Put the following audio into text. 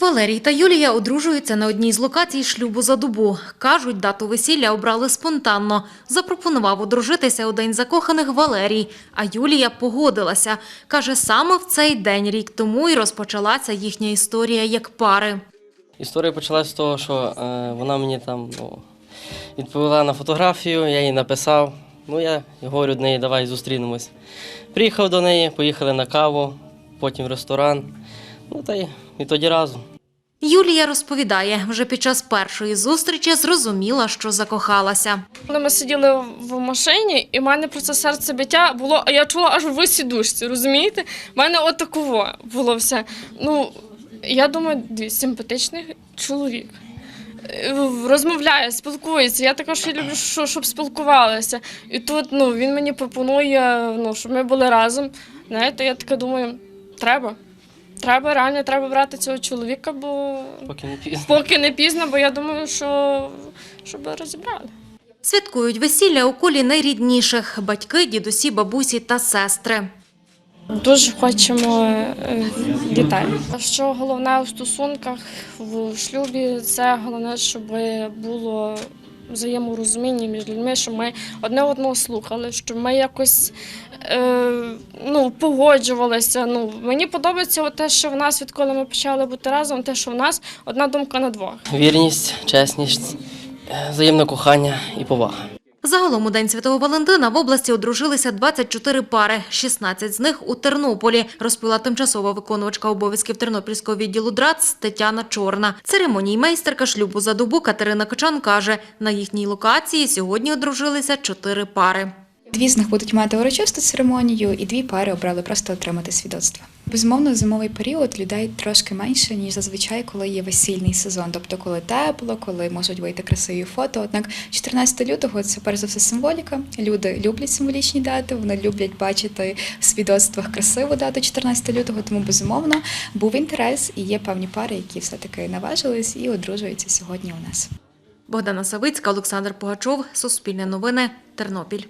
Валерій та Юлія одружуються на одній з локацій шлюбу за добу. Кажуть, дату весілля обрали спонтанно. Запропонував одружитися у день закоханих Валерій, а Юлія погодилася. Каже, саме в цей день рік тому і розпочалася їхня історія як пари. Історія почалася з того, що е, вона мені там ну, відповіла на фотографію, я їй написав. Ну, я говорю до неї, давай зустрінемось. Приїхав до неї, поїхали на каву, потім в ресторан. Ну та й відтоді разом. Юлія розповідає, вже під час першої зустрічі зрозуміла, що закохалася. Коли ми сиділи в машині, і в мене просто серце биття було, а я чула аж в сідушці, розумієте? В мене отаково було все. Ну, я думаю, симпатичний чоловік. Е, Розмовляє, спілкується. Я також і люблю, що- щоб спілкувалися. І тут ну, він мені пропонує, ну, щоб ми були разом. Знаєте, я така думаю, треба. Треба, реально треба брати цього чоловіка, бо Поки не пізно. поки не пізно, бо я думаю, що щоб розібрали. Святкують весілля у колі найрідніших – батьки, дідусі, бабусі та сестри. Дуже хочемо е, дітей. Що головне у стосунках в шлюбі, це головне, щоб було взаєморозуміння між людьми, щоб ми одне одного слухали, щоб ми якось е, ну, погоджувалися. Ну, мені подобається те, що в нас, відколи ми почали бути разом, те, що в нас одна думка на двох. Вірність, чесність, е, взаємне кохання і повага. Загалом у День Святого Валентина в області одружилися 24 пари, 16 з них у Тернополі, розповіла тимчасова виконувачка обов'язків Тернопільського відділу ДРАЦ Тетяна Чорна. Церемоній майстерка шлюбу за добу Катерина Качан каже, на їхній локації сьогодні одружилися 4 пари. Дві з них будуть мати урочисту церемонію, і дві пари обрали просто отримати свідоцтво. Безумовно, зимовий період людей трошки менше, ніж зазвичай, коли є весільний сезон, тобто коли тепло, коли можуть вийти красиві фото. Однак 14 лютого це перш за все символіка. Люди люблять символічні дати, вони люблять бачити в свідоцтвах красиву дату 14 лютого, тому безумовно був інтерес і є певні пари, які все-таки наважились і одружуються сьогодні у нас. Богдана Савицька, Олександр Пугачов, Суспільне новини, Тернопіль.